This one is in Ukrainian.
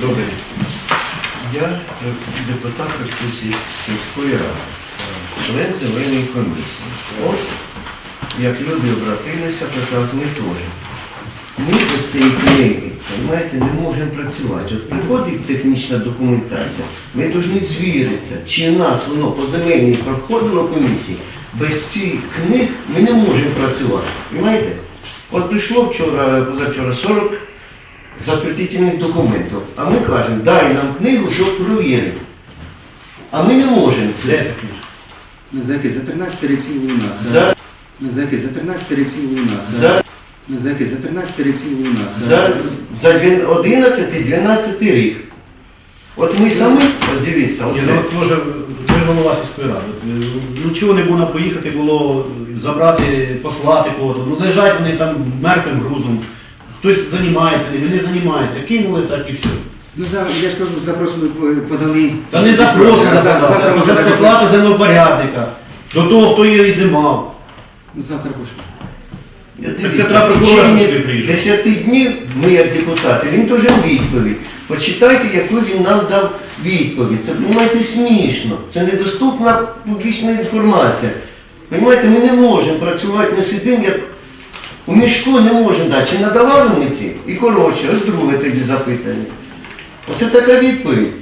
Добрий день. Я е, депутат сільської ради, член земельної комісії. От як люди обратилися, кажуть, ми теж. Ми без цієї книги, розумієте, не можемо працювати. От приходить технічна документація, ми повинні звіритися, чи нас воно по земельній проходило комісії. Без цих книг ми не можемо працювати. Розумієте? От прийшло вчора, позавчора 40 затвердительних документів, а ми кажемо, дай нам книгу, щоб провірити. А ми не можемо це. знаєте, за 13 років у нас. За, Ми знаєте, за 13 років у нас. за, Ми знаєте, за 13 років у нас. за, за 11-12 рік. От ми самі, от дивіться, ну, от може, ви ж голова сільської ради. Е, Ну чого не було поїхати, було забрати, послати кого-то. Ну лежать вони там мертвим грузом. Хтось займається, не займається. Кинули так і все. Ну, за, я ж кажу, запрос ми подали. Та не запросили задаємо. послати землепорядника. До того, хто її зимав. Ну, Завтра пошлю. Це приїжджати. 10 днів ми як депутати, він теж відповідь. Почитайте, яку він нам дав відповідь. Це, розумієте, смішно. Це недоступна публічна інформація. Розумієте, ми не можемо працювати, ми сидимо, як у мішку не можемо дати. Чи надавали вони ці? І коротше, ось друге тоді запитання. Оце така відповідь.